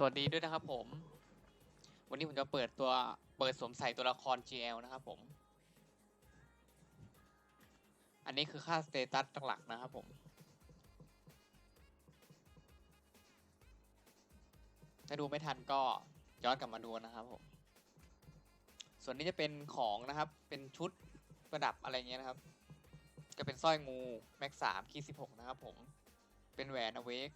สวัสดีด้วยนะครับผม วันนี้ผมจะเปิดตัวเปิดสวมใส่ตัวละคร GL นะครับผม อันนี้คือค่าสเตตัสหลักนะครับผม ถ้าดูไม่ทันก็ย้อนกลับมาดูนะครับผม ส่วนนี้จะเป็นของนะครับ เป็นชุดประดับอะไรเงี้ยนะครับ จะเป็นสร้อยงู แม็กสามคีสิบหกนะครับผม เป็นแหวนอเวก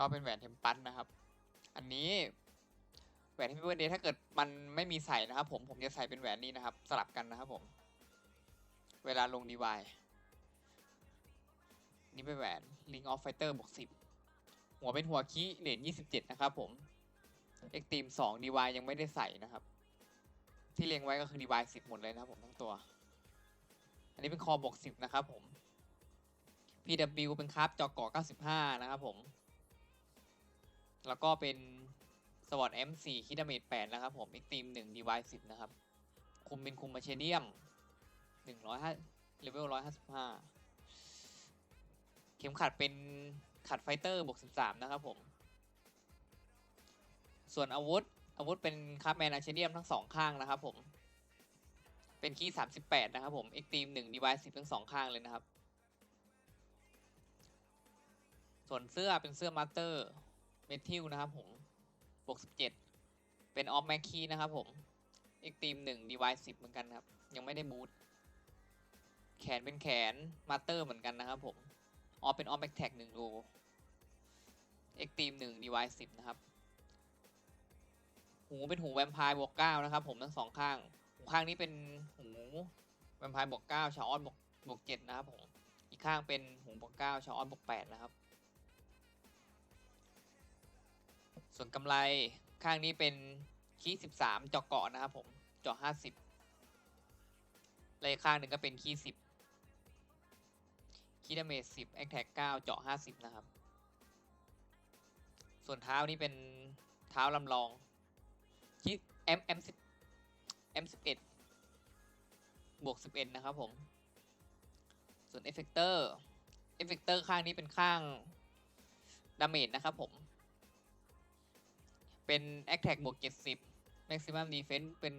ก็เป็นแหวนเทมปัสนะครับ อันนี้แหวนที่พี่เบิร์เดย์ถ้าเกิดมันไม่มีใส่นะครับ ผมผมจะใส่เป็นแหวนนี้นะครับ สลับกันนะครับผม เวลาลงดีวายนี่เป็นแหวน Ring of Fighter บวกสิบหัวเป็นหัวคีเหรียญยี่สิบเจ็ดนะครับผมเอ็กตีมสองดีวายยังไม่ได้ใส่นะครับ ที่เรียงไว้ก็คือดีวายสิบหมดเลยนะครับผมทั้งตัว อันนี้เป็นคอบวกสิบนะครับผม PW เป็นคราฟจอเกาะ95 นะครับผม แล้วก็เป็นสวอต M4 คิดาเมจ8นะครับผมอีกทีม1 Device 10 นะครับ คุมเป็นคุมมาเชเดียม105เลเวล155 เข็มขัดเป็นขัดไฟเตอร์บวก13 นะครับผม ส่วนอาวุธ อาวุธเป็นคาร์แมนอาเชเดียมทั้งสองข้างนะครับผม เป็นคีย์38 นะครับผมอีกทีม1 Device 10 ทั้งสองข้างเลยนะครับ ส่วนเสื้อเป็นเสื้อมาสเตอร์ เมทิลนะครับผมบวกสิบเจ็ดเป็นออฟแมคคีนะครับผมอีกทีมหนึ่งดีวายสิบเหมือนกันครับ ยังไม่ได้บูทแขนเป็นแขนมาเตอร์เหมือนกันนะครับผมออฟเป็นออฟแมคแท็กหนึ่งโลเอ็กทีมหนึ่งดีวายสิบนะครับ หูเป็นหูแวมไพร์บวกเก้านะครับ ผมทั้งสองข้าง หูข้างนี้เป็นหูแวมไพร์บวกเก้าชาออนบวกบวกเจ็ดนะครับผม อีกข้างเป็นหูบวกเก้าชาออนบวกแปดนะครับ ส่วนกำไรข้างนี้เป็นคีย์สิบสามเจาะเกาะนะครับผมเจาะห้าสิบเลยข้างหนึ่งก็เป็นคีย์สิบคีย์ดาเมจสิบแอคแท็กเก้าเจาะห้าสิบนะครับ ส่วนเท้านี่เป็นเท้าลำลองคีย์ M M สิบ M สิบเอ็ดบวกสิบเอ็ดนะครับผม ส่วนเอฟเฟกเตอร์เอฟเฟกเตอร์ข้างนี้เป็นข้างดาเมจนะครับผม เป็น Attack บวก70 Maximum Defense เป็น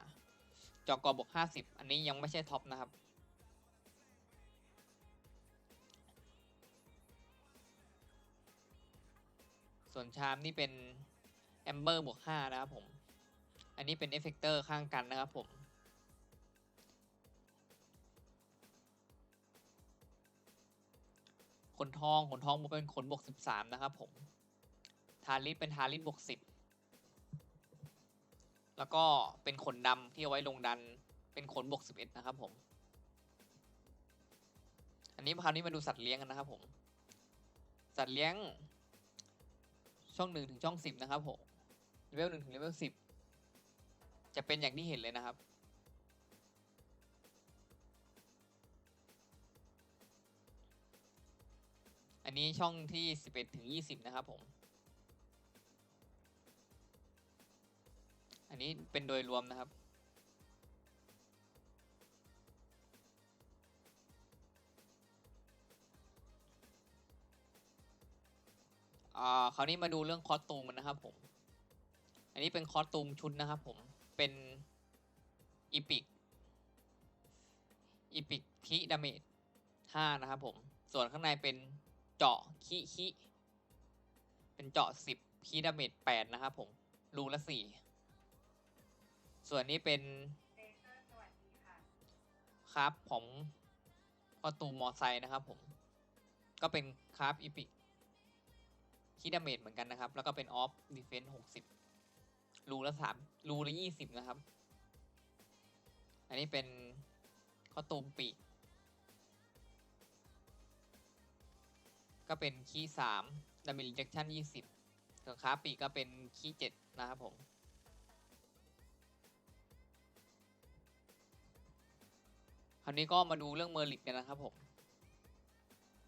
105จอกอบวก50อันนี้ยังไม่ใช่ท็อปนะครับ ส่วนชามนี่เป็น Amber บวก5นะครับผม อันนี้เป็น Effector ข้างกันนะครับผมขนทองขนทองเป็นขนบวก13 นะครับผมาริสเป็นทาริสบวกสิบแล้วก็เป็นขนดำที่เอาไว้ลงดันเป็นขนบวกสิบเอ็ดนะครับผม อันนี้คราวนี้มาดูสัตว์เลี้ยงกันนะครับผม สัตว์เลี้ยง ช่องหนึ่งถึงช่องสิบนะครับผมเลเวลหนึ่งถึงเลเวลสิบจะเป็นอย่างที่เห็นเลยนะครับอันนี้ช่องที่สิบเอ็ดถึงยี่สิบนะครับผม อันนี้เป็นโดยรวมนะครับ อ่าคราวนี้มาดูเรื่องคอสตูมกันนะครับผม อันนี้เป็นคอสตูมชุดนะครับผม เป็นอีพิกอีพิกคีดาเมจห้านะครับผม ส่วนข้างในเป็นเจาะคีคีเป็นเจาะสิบคีดาเมจแปดนะครับผมรูละสี่ ส่วนนี้เป็นเลเซอร์สวัสดีค่ะ ครับผมคอตูมอไซค์นะครับผม ก็เป็นคราฟอีพิกคีดาเมจเหมือนกันนะครับ แล้วก็เป็นออฟดีเฟนส์หกสิบรูละสามรูละยี่สิบนะครับ อันนี้เป็นข้อตูมปีก ก็เป็นคีย์สามดามิลิเจคชั่นยี่สิบส่วนคราฟปีกก็เป็นคีย์เจ็ดนะครับผมาวนี้ก็มาดูเรื่องเมอร์ลิกกันนะครับผม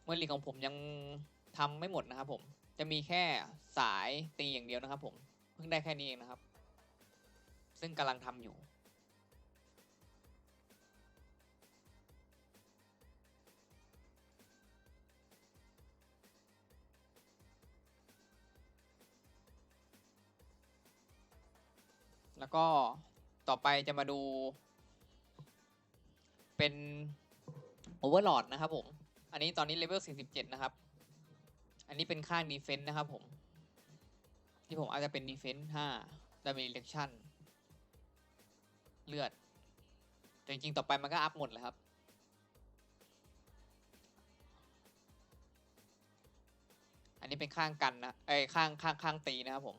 เมอร์ลิกของผมยังทำไม่หมดนะครับผม จะมีแค่สายตีอย่างเดียวนะครับ ผม เพิ่งได้แค่นี้เองนะครับ ซึ่งกำลังทำอยู่ แล้วก็ต่อไปจะมาดู เป็นโอเวอร์ลอดนะครับผม อันนี้ตอนนี้เลเวล 47 นะครับ อันนี้เป็นข้างดีเฟนต์นะครับผม ที่ผมอาจจะเป็นดีเฟนต์5ดาเมจเ e คชั่นเลือด แต่จริงๆ ต่อไปมันก็อัพหมดเลยครับ อันนี้เป็นข้างกันนะ เอ้ยข้างข้างข้างตีนะครับผม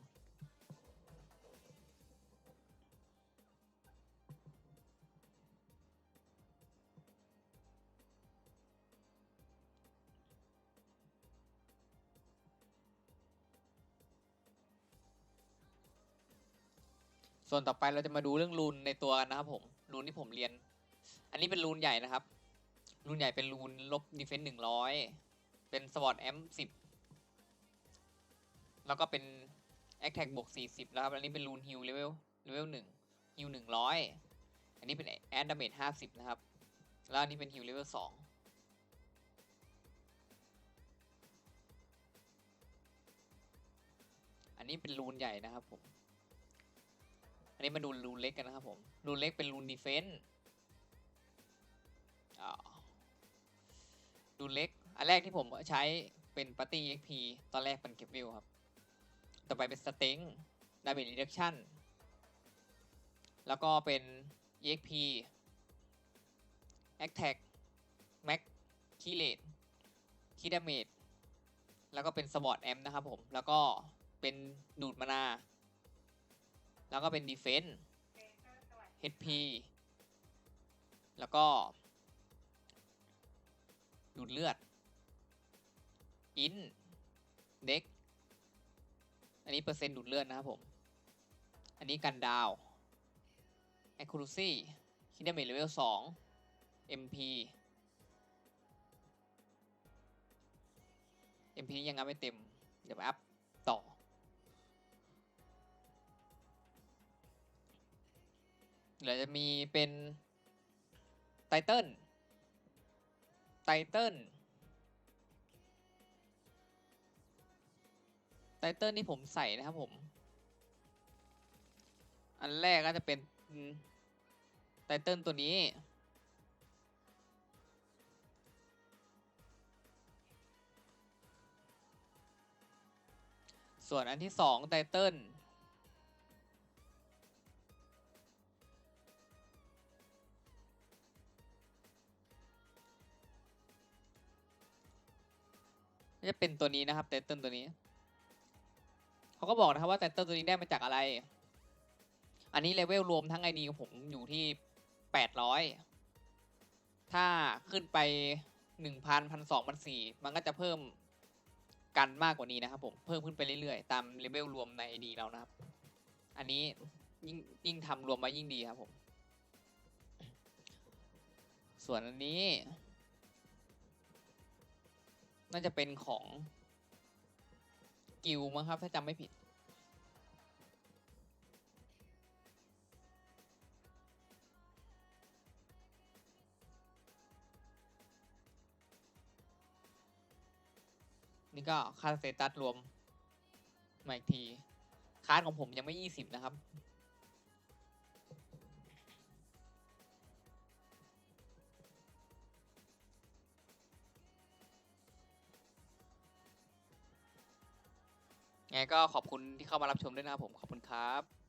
ส่วนต่อไปเราจะมาดูเรื่องรูนในตัวกันนะครับผมรูนที่ผมเรียน อันนี้เป็นรูนใหญ่นะครับ รูนใหญ่เป็นรูนลบดีเฟนต์หนึ่งร้อยเป็นสวอตแอมสิบแล้วก็เป็นแอคแท็กบวกสี่สิบแล้วครับ อันนี้เป็นรูนฮิลเลเวลเลเวลหนึ่งฮิลหนึ่งร้อยอันนี้เป็นแอดดาเมจห้าสิบนะครับ แล้วอันนี้เป็นฮิลเลเวลสองอันนี้เป็นรูนใหญ่นะครับผม นนี้มาดูรูนเล็กกันนะครับผมรูนเล็กเป็นรูนดีเฟนต์อ่ารูนเล็ก อันแรกที่ผมใช้เป็นปาร์ตี้ XP ตอนแรกเป็นเก็บวิวครับ ต่อไปเป็นสเต็งดาเมจรีดักชั่น แล้วก็เป็น EXP Attack Max คีเลตคีดาเมจแล้วก็เป็นสวอตแอมนะครับผม แล้วก็เป็นดูดมานา แล้วก็เป็น Defense เบเกอร์สวัสดี HP แล้วก็ ดูดเลือด อิน เด็ก อันนี้เปอร์เซ็นต์ดูดเลือดนะครับผม อันนี้กันดาว Accuracy คิดาเมจเลเวล2 MP MP ยังอัพไม่เต็ม เดี๋ยวอัพต่อ เดี๋ยวจะมีเป็นไตเติลไตเติลไตเติลที่ผมใส่นะครับผม อันแรกก็จะเป็นไตเติลตัวนี้ส่วนอันที่สองไตเติล จะเป็นตัวนี้นะครับไตเติลตัวนี้เขาก็บอกนะครับว่าไตเติลตัวนี้ได้มาจากอะไร อันนี้เลเวลรวมทั้งไอดีของผมอยู่ที่แปดร้อยถ้าขึ้นไปหนึ่งพันพันสองพันสี่มันก็จะเพิ่มกันมากกว่านี้นะครับผมเพิ่มขึ้นไปเรื่อยๆ ตามเลเวลรวมในไอดีเรานะครับ อันนี้ยิ่งยิ่งทำรวมมายิ่งดีครับผม ส่วนอันนี้ น่าจะเป็นของกิลมั้งครับ ถ้าจำไม่ผิด นี่ก็ค่าสเตตัสรวมมาอีกที คาร์ดของผมยังไม่ยี่สิบนะครับ ไงก็ขอบคุณที่เข้ามารับชมด้วยนะครับผมขอบคุณครับ